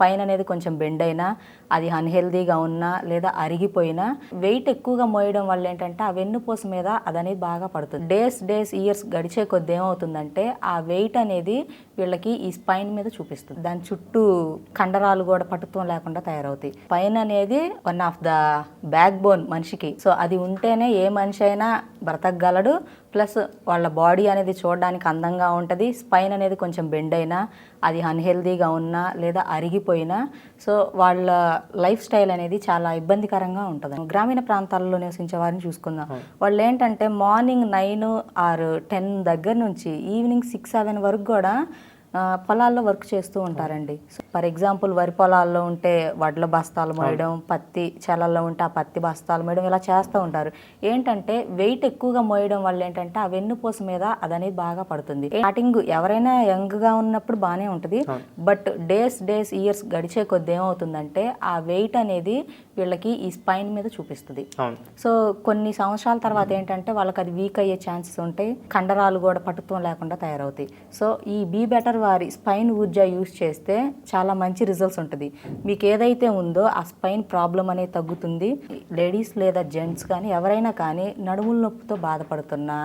Spine అనేది కొంచెం bend అయినా అది అన్హెల్దీగా ఉన్నా లేదా అరిగిపోయినా వెయిట్ ఎక్కువగా మోయడం వల్ల ఏంటంటే ఆ వెన్నుపూస మీద అది అనేది బాగా పడుతుంది. డేస్ డేస్ ఇయర్స్ గడిచే కొద్ది ఏమవుతుందంటే ఆ వెయిట్ అనేది వీళ్ళకి ఈ స్పైన్ మీద చూపిస్తుంది. దాని చుట్టూ కండరాలు కూడా పటుత్వం లేకుండా తయారవుతాయి. పైన అనేది one of the backbone మనిషికి. సో అది ఉంటేనే ఏ మనిషి అయినా బ్రతకగలడు. ప్లస్ వాళ్ళ బాడీ అనేది చూడడానికి అందంగా ఉంటుంది. స్పైన్ అనేది కొంచెం బెండ్ అయినా అది అన్హెల్దీగా ఉన్నా లేదా అరిగిపోయినా. సో వాళ్ళ లైఫ్ స్టైల్ అనేది చాలా ఇబ్బందికరంగా ఉంటుంది. గ్రామీణ ప్రాంతాల్లో నివసించే వారిని చూసుకుందాం. వాళ్ళు ఏంటంటే మార్నింగ్ నైన్ ఆర్ టెన్ దగ్గర నుంచి ఈవినింగ్ సిక్స్ సెవెన్ వరకు కూడా పొలాల్లో వర్క్ చేస్తూ ఉంటారండి. ఫర్ ఎగ్జాంపుల్ వరి పొలాల్లో ఉంటే వడ్ల బస్తాలు మోయడం పత్తి చేలల్లో ఉంటే ఆ పత్తి బస్తాలు మోయడం ఇలా చేస్తూ ఉంటారు. ఏంటంటే వెయిట్ ఎక్కువగా మోయడం వల్ల ఏంటంటే ఆ వెన్నుపూస మీద అది అనేది బాగా పడుతుంది. స్టార్టింగ్ ఎవరైనా యంగ్గా ఉన్నప్పుడు బాగానే ఉంటుంది. బట్ డేస్ డేస్ ఇయర్స్ గడిచే కొద్ది ఏమవుతుందంటే ఆ వెయిట్ అనేది వీళ్ళకి ఈ స్పైన్ మీద చూపిస్తుంది. సో కొన్ని సంవత్సరాల తర్వాత ఏంటంటే వాళ్ళకి అది వీక్ అయ్యే ఛాన్సెస్ ఉంటాయి కండరాలు కూడా పటుత్వం లేకుండా తయారవుతాయి. సో ఈ బీ బెటర్ వారి స్పైన్ ఊర్జా యూస్ చేస్తే చాలా మంచి రిజల్ట్స్ ఉంటుంది. మీకు ఏదైతే ఉందో ఆ స్పైన్ ప్రాబ్లం అనేది తగ్గుతుంది. లేడీస్ లేదా జెంట్స్ కానీ ఎవరైనా కానీ నడుముల నొప్పితో బాధపడుతున్నా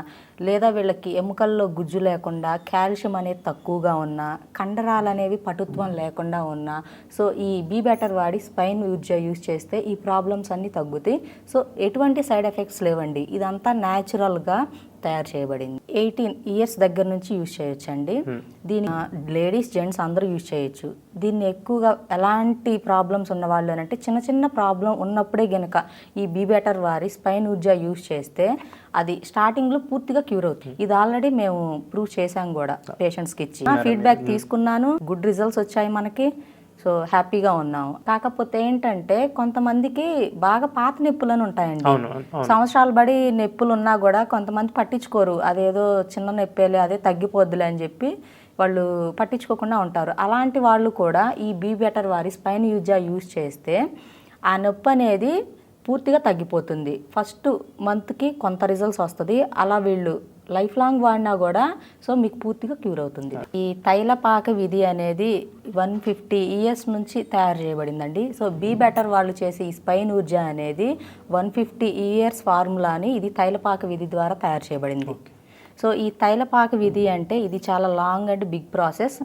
లేదా వీళ్ళకి ఎముకల్లో గుజ్జు లేకుండా కాల్షియం అనేది తక్కువగా ఉన్నా కండరాలు అనేవి పటుత్వం లేకుండా ఉన్నా సో ఈ బీ బెటర్ వాడి స్పైన్ ఊర్జ యూజ్ చేస్తే ఈ ప్రాబ్లమ్స్ అన్నీ తగ్గుతాయి. సో ఎటువంటి సైడ్ ఎఫెక్ట్స్ లేవండి. ఇదంతా న్యాచురల్గా తయారు చేయబడింది. ఎయిటీన్ ఇయర్స్ దగ్గర నుంచి యూజ్ చేయొచ్చండి. దీని లేడీస్ జెంట్స్ అందరూ యూజ్ చేయొచ్చు. దీన్ని ఎక్కువగా ఎలాంటి ప్రాబ్లమ్స్ ఉన్న వాళ్ళు అంటే చిన్న చిన్న ప్రాబ్లం ఉన్నప్పుడే గనక ఈ బీ బెటర్ వారి స్పైన్ ఊర్జా యూజ్ చేస్తే అది స్టార్టింగ్లో పూర్తిగా క్యూర్ అవుతుంది. ఇది ఆల్రెడీ మేము ప్రూవ్ చేశాం కూడా పేషెంట్స్కి ఇచ్చి. ఫీడ్బ్యాక్ తీసుకున్నాను. గుడ్ రిజల్ట్స్ వచ్చాయి మనకి. సో హ్యాపీగా ఉన్నాము. కాకపోతే ఏంటంటే కొంతమందికి బాగా పాత నొప్పులని ఉంటాయండి. సంవత్సరాలు బడి నొప్పులు ఉన్నా కూడా కొంతమంది పట్టించుకోరు. అదేదో చిన్న నొప్పేలే అదే తగ్గిపోద్దులే అని చెప్పి వాళ్ళు పట్టించుకోకుండా ఉంటారు. అలాంటి వాళ్ళు కూడా ఈ బీ బెటర్ వారి స్పైన్ యూజా యూజ్ చేస్తే ఆ నొప్పి అనేది పూర్తిగా తగ్గిపోతుంది. ఫస్ట్ మంత్కి కొంత రిజల్ట్స్ వస్తుంది. అలా వీళ్ళు లైఫ్ లాంగ్ వాడినా కూడా సో మీకు పూర్తిగా క్యూర్ అవుతుంది. ఈ తైలపాక విధి అనేది వన్ ఫిఫ్టీ ఇయర్స్ నుంచి తయారు చేయబడిందండి. సో బీ బెటర్ వాళ్ళు చేసే ఈ స్పైన్ ఊర్జా అనేది వన్ ఫిఫ్టీ ఇయర్స్ ఫార్ములాని ఇది తైలపాక విధి ద్వారా తయారు చేయబడింది. సో ఈ తైలపాక విధి అంటే ఇది చాలా long and big process.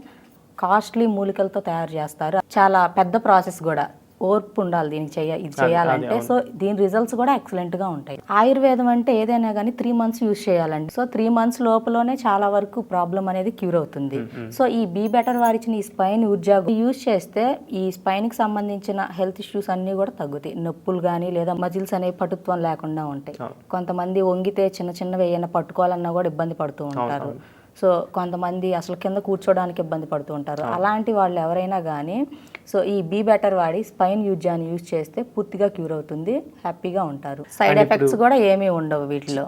Costly మూలికలతో తయారు చేస్తారు. చాలా పెద్ద ప్రాసెస్ కూడా. ఓర్పు ఉండాలి దీనికి చేయ ఇది చేయాలంటే. సో దీని రిజల్ట్స్ కూడా ఎక్సలెంట్గా ఉంటాయి. ఆయుర్వేదం అంటే ఏదైనా కానీ త్రీ మంత్స్ యూజ్ చేయాలండి. సో త్రీ మంత్స్ లోపలనే చాలా వరకు ప్రాబ్లం అనేది క్యూర్ అవుతుంది. సో ఈ బీ బెటర్ వారిచ్చిన ఈ స్పైన్ ఊర్జా యూజ్ చేస్తే ఈ స్పైన్కి సంబంధించిన హెల్త్ ఇష్యూస్ అన్ని కూడా తగ్గుతాయి. నొప్పులు కానీ లేదా మజిల్స్ అనేవి పటుత్వం లేకుండా ఉంటాయి. కొంతమంది వంగితే చిన్న చిన్నవి ఏమైనా పట్టుకోవాలన్నా కూడా ఇబ్బంది పడుతూ ఉంటారు. సో కొంతమంది అసలు కింద కూర్చోడానికి ఇబ్బంది పడుతూ ఉంటారు. అలాంటి వాళ్ళు ఎవరైనా కానీ సో ఈ బీ బెటర్ వాడి స్పైన్ యూజ్ అని యూజ్ చేస్తే పూర్తిగా క్యూర్ అవుతుంది హ్యాపీగా ఉంటారు. సైడ్ ఎఫెక్ట్స్ కూడా ఏమీ ఉండవు వీటిలో.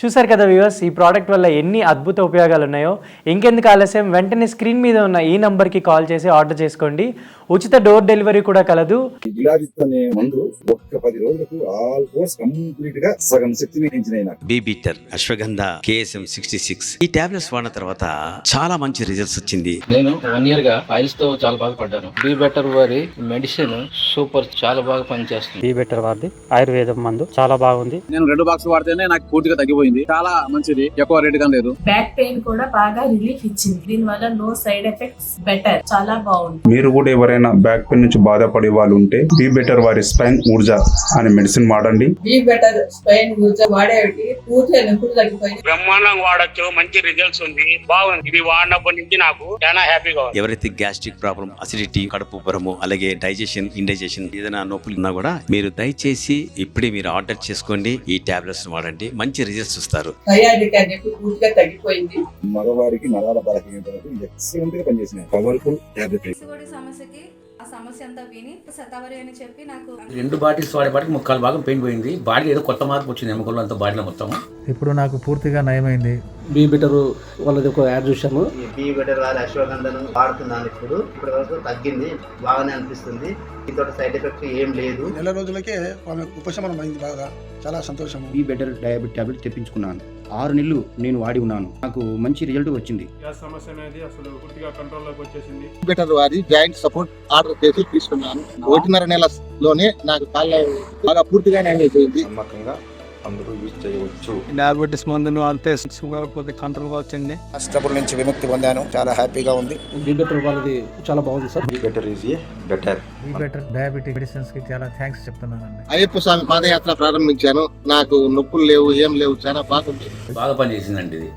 చూసారు కదా వ్యూవర్స్ ఈ ప్రోడక్ట్ వల్ల ఎన్ని అద్భుత ఉపయోగాలు ఉన్నాయో? ఇంకెందుకు ఆలస్యం? వెంటనే స్క్రీన్ మీద ఉన్న ఈ నంబర్కి కాల్ చేసి ఆర్డర్ చేసుకోండి. ఉచిత డోర్ డెలివరీ కూడా కలదు. B better ashwagandha KSM sixty six. ఈ టాబ్లెట్స్ వాడిన తర్వాత చాలా మంచి రిజల్ట్స్ వచ్చింది. నేను వన్ ఇయర్గా ఫైల్స్తో చాలా బాధపడ్డాను బీ బెటర్ వారి మెడిసిన్ సూపర్ చాలా బాగా పనిచేస్తుంది. ఈ బెటర్ వారిది ఆయుర్వేదం మందు చాలా బాగుంది. నేను రెండు బాక్స్ వాడితేనే నాకు పూర్తిగా తగ్గిపోయింది చాలా మంచిది. ఎక్కువ రేట్గా లేదు. బ్యాక్ పెయిన్ కూడా బాగా రిలీఫ్ ఇచ్చింది. దీని వల్ల నో సైడ్ ఎఫెక్ట్స్ బెటర్ చాలా బాగుంది. మీరు కూడా ఎవరైనా బ్యాక్ పెయిన్ నుంచి బాధపడే వాళ్ళు ఉంటే బీ బెటర్ వారి స్పైన్ ఊర్జా అనే మెడిసిన్ వాడండి. బీ బెటర్ స్పైన్ యూజ్ వాడేవి. పూర్తిగా నొప్పులు తగ్గిపోయింది బ్రహ్మాండంగా వాడచ్చు. మంచి రిజల్ట్స్ ఉంది. బాగుంది. ఇది వాడినప్పటి నుంచి నాకు చాలా హ్యాపీగా ఉంది. ఎవరైతే గ్యాస్ట్రిక్ ప్రాబ్లం అసిడిటీ కడుపు ఉబ్బరము అలాగే డైజెషన్ ఇండైజెషన్ ఏదైనా నొప్పులు ఉన్నా కూడా మీరు దయచేసి ఇప్పుడే మీరు ఆర్డర్ చేసుకోండి. ఈ టాబ్లెట్స్ వాడండి. మంచి రిజల్ట్స్ చూస్తారు. థైరాయిడ్ అనేది పూర్తిగా తగ్గిపోయింది. మగవారికి నరాల బలహీనతలకు ఎక్సలెంట్గా పనిచేసినాయి. Powerful tablet. సమస్యకి ఆ సమస్య అంతా విని శతావరి అని చెప్పి నాకు రెండు బాటిల్స్ వాడేపాటికి ముక్కాలు భాగం పెయిన్ పోయింది. బాడీ ఏదో కొత్త మార్పు వచ్చింది ఎముకల్లో అంతా బాడీలో మొత్తం. ఇప్పుడు నాకు పూర్తిగా నయమైంది. బీ బెటర్ వాళ్ళది ఒక యాడ్ చూసాము బీ బెటర్ వారి అశ్వగంధను వాడుతున్నాను ఇప్పుడు. ఇప్పటి వరకు తగ్గింది బాగానే అనిపిస్తుంది. దీంతో సైడ్ ఎఫెక్ట్ ఏం లేదు. నెల రోజులకే ఉపశమనం అయింది బాగా. చాలా సంతోషం బీ బెటర్ డయాబెట్ టాబ్లెట్ తెప్పించుకున్నాను. ఆరు నెలలు నేను వాడి ఉన్నాను. నాకు మంచి రిజల్ట్ వచ్చింది. గ్యాస్ సమస్య అనేది అసలు పూర్తిగా కంట్రోల్లోకి వచ్చేసింది. బెటర్ వారి జాయింట్ సపోర్ట్ ఆర్డర్ చేసి తీసుకున్నాను. ఒకటిన్నర నెలలోనే నాకు కాళ్ళ బాగా పూర్తిగా న్యాయం అయిపోయింది నమ్మకంగా అందరూ యూజ్ చేయవచ్చు. డయాబెటీస్ మందును అంతే షుగర్ పోతే కంట్రోల్ వచ్చింది ట్రబుల్ నుంచి విముక్తి పొందాను. చాలా హ్యాపీగా ఉంది. బీ బెటర్ వాళ్ళది చాలా బాగుంది sir. Better is a better ఈ బెటర్ డయాబెటిక్ మెడిసిన్స్కి చాలా థ్యాంక్స్ చెప్తున్నానండి. అయ్యప్ప స్వామి పాదయాత్ర ప్రారంభించాను. నాకు నొప్పులు లేవు ఏం లేవు చాలా బాగుంది. బాగా పనిచేసిందండి ఇది.